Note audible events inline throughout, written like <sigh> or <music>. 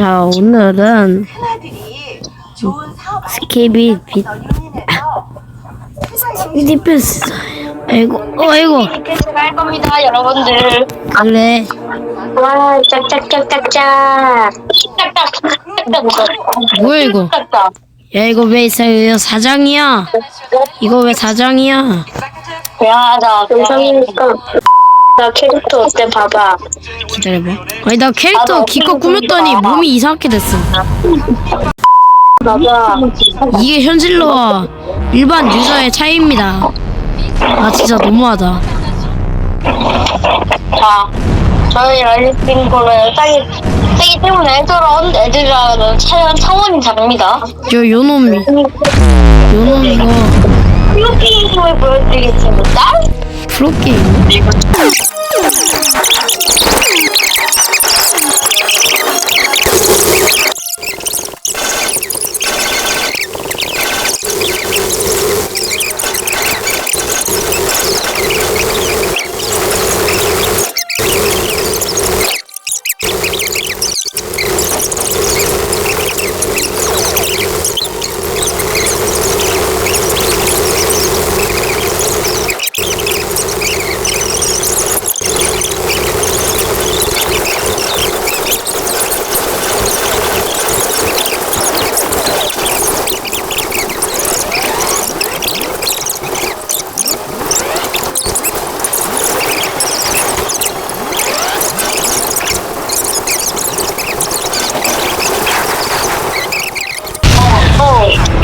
자, 오늘은 하나들이 좋은 사업 스케이비 비, 디펜스. 아이고, 어, 아이고. 디펜스 갈 겁니다, 여러분들. 그래. 와, 짝짝짝짝짝. 짝짝짝. 뭐야, 이거? 야, 이거 왜 사, 사장이야? 이거 왜 사장이야? 미안하다. 괜찮으니까. 나 캐릭터 어때? 봐봐. 기다려봐. 아니, 나 캐릭터 기껏 꾸몄더니 몸이 이상하게 됐어. 봐봐. 이게 현실러와 일반 유저의 차이입니다. 아, 진짜 너무하다. 자, 저희 랄리빙고를 싸기, 싸기 때문에 저런 애들이랑 차원, 차원이 다릅니다. 저 요놈이, 요놈 이거 플로핑 힘을 보여드리겠습니다. Looking.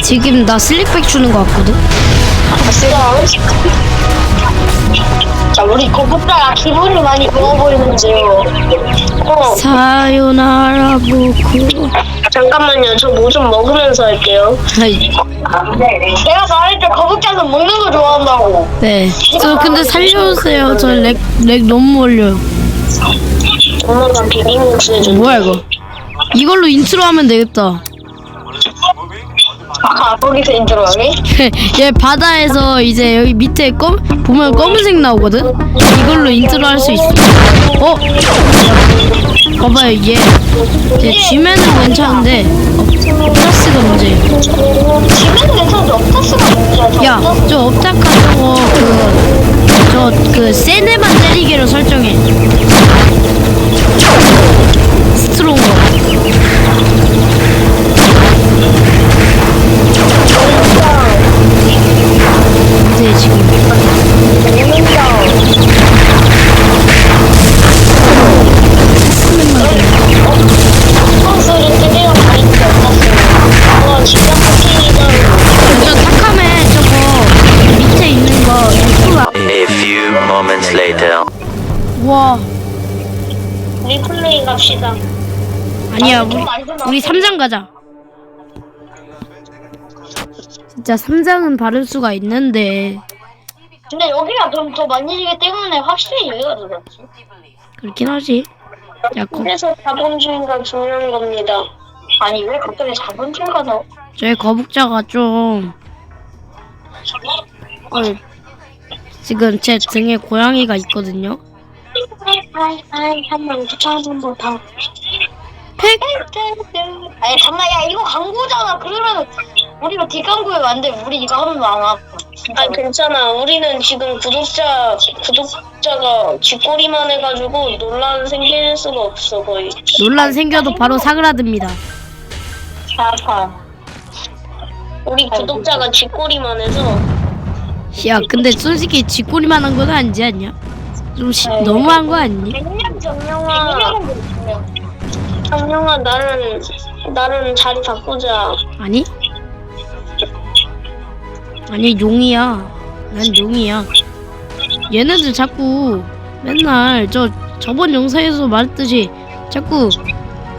지금 나 슬릭백 주는 거 같거든? 자, 우리 고급자가 기분이 많이 보이는데요. 어, 사요나라 보쿠. 잠깐만요. 저 뭐 좀 먹으면서 할게요. 아이, 내가 말했죠. 거북자는 먹는 거 좋아한다고. 네. 저 근데 살려주세요. 저 렉, 렉 너무 올려요. 엄마가 비빔국수 해줘. 뭐야, 이거? 이걸로 인트로 하면 되겠다. 아, 거기서 인트로하기? <laughs> 얘 바다에서 이제 여기 밑에 검, 보면 검은색 나오거든? 이걸로 인트로 할 수 있어. 어? 봐봐요, 얘. 얘 쥐면은 괜찮은데, 어, 플러스가 문제예요. 지금 괜찮은데 업타스가 문제야. 야, 저 업타카 저거, 그, 저, 그, 센 애만 later. 와 리플레이 갑시다. 아니야 우리 우리 3장 가자 진짜 3장은 바를 수가 있는데 근데 여기가 좀 더 많이 지기 때문에 확실히 여기가 더 낫지. 그렇긴 하지 야 거, 그래서 자본주의가 중요한 겁니다. 아니 왜 갑자기 자본주의가 나? 저희 거북자가 좀 어, 지금 제 등에 고양이가 있거든요 아이 아이 한번 붙여한번 더. 팩 아니 잠깐만 야 이거 광고잖아. 그러면 우리가 뒷광고에 안돼. 우리 이거 하면 안 와. 아니 괜찮아. 우리는 지금 구독자 구독자가 쥐꼬리만 해가지고 논란 생길 수가 없어 거의. 논란 생겨도 바로 사그라듭니다 아파. 우리 구독자가 쥐꼬리만 해서 야 근데 솔직히 쥐꼬리만 한 건 아니지 않냐? 좀 시, 너무한 거 아니니? 백년 정영아. 정영아 나는 나는 자리 바꾸자. 아니? 아니 용이야. 난 용이야. 얘네들 자꾸 맨날 저 저번 영상에서 말했듯이 자꾸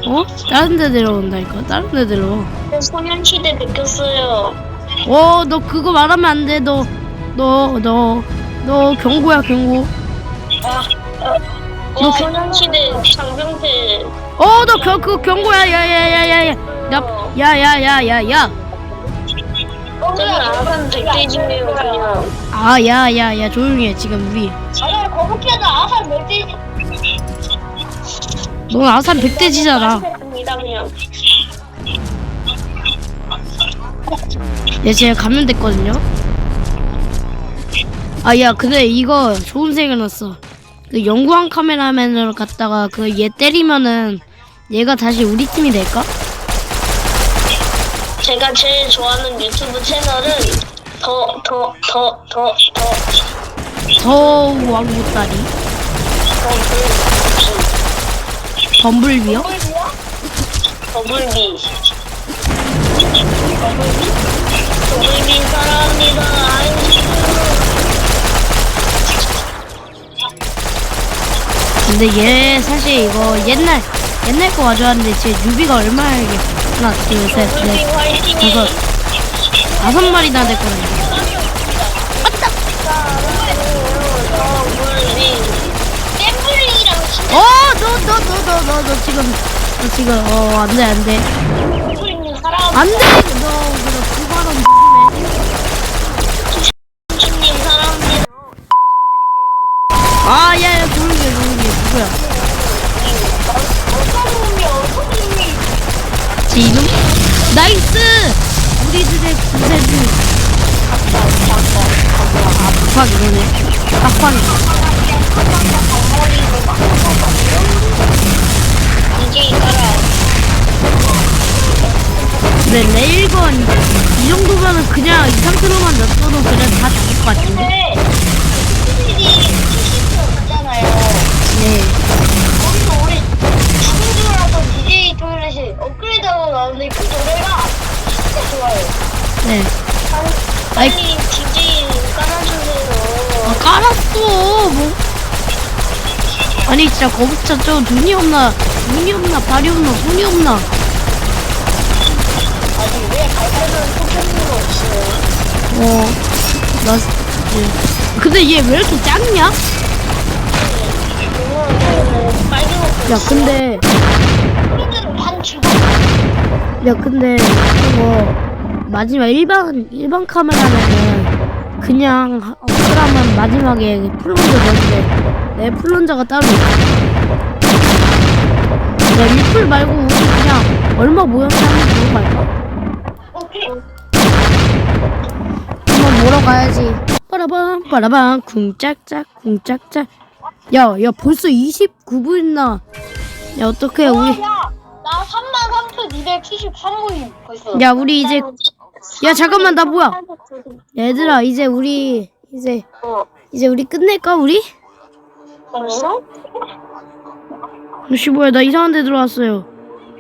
어 다른 데 데려온다니까 다른 데 데려와. 소년시대 느꼈어요. 어너 그거 말하면 안 돼. 너 너 너 너 경고야 경고. 너 소년시대 장병태. 어너 그 경고야 야 야 야 야야. 야야 야 야 야. 저는 아산 백돼지네요 그냥. 아 야 야 야 조용히 해 지금 우리. 아니 아산. 넌 아산 백돼지잖아. 그냥. 예, 제가 감염됐거든요. 아, 야, 근데 이거 좋은 생각 났어. 그 영구한 카메라맨으로 갔다가 그 얘 때리면은 얘가 다시 우리 팀이 될까? 제가 제일 좋아하는 유튜브 채널은 더, 더, 더, 더, 더, 저 왕보따리 더, 불, 범블비요? 더블비? 더블비 근데 얘 사실 이거 옛날 옛날 거 가져왔는데 제 유비가 얼마나 이게 하나 둘셋넷 더블비 화이팅해. 다섯 다섯 마리나 됐거든요. 진짜 어, 너 너 너 너 너 너 지금 너 지금 어 안 돼 안돼 더블링 사랑. 안돼 너 제 이름? 나이스! 우리들의 구세주 박박 이러네 박박이. 근데 레일건 이 정도면은 그냥 이 상태로만 냅둬도 그냥 다 죽을 것 같은데? 아니 진짜 거북차 저 눈이 없나 눈이 없나 발이 없나 손이 없나 아니 왜 발표는 포켓몬 없어요? 어나 예. 근데 얘 왜 이렇게 작냐? 야 근데. 야 근데 이거 마지막 일반 일반 카메라면은 그냥 하- 업그라면 마지막에 플론저 넣는데 내 플론저가 따로 있어. 야 리플 말고 우리 그냥 얼마 모였나 한번 보러 갈까? 오케이. 한번 보러 가야지. 빠라밤 빠라밤 쿵짝짝 쿵짝짝. 야 야 벌써 29분이나. 야 어떡해 우리. 야, 나 33,273분이 벌써. 야 우리 이제 야 잠깐만 나 뭐야? 얘들아 이제 우리 이제 어. 이제 우리 끝낼까 우리? 있어요? 뭐야 나 이상한 데 들어왔어요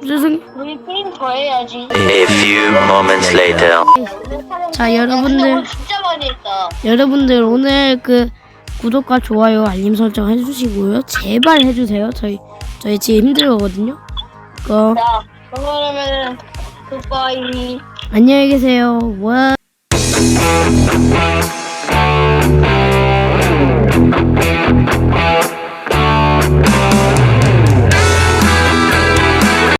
세상 우리 게임 더 해야지. A few moments later. 자, 여러분들. 진짜 많이 했다. 여러분들 오늘 그 구독과 좋아요 알림 설정 해주시고요 제발 해주세요 저희 저희 지금 힘들거든요 그. 자, 그러면 굿바이. 안녕히 계세요 와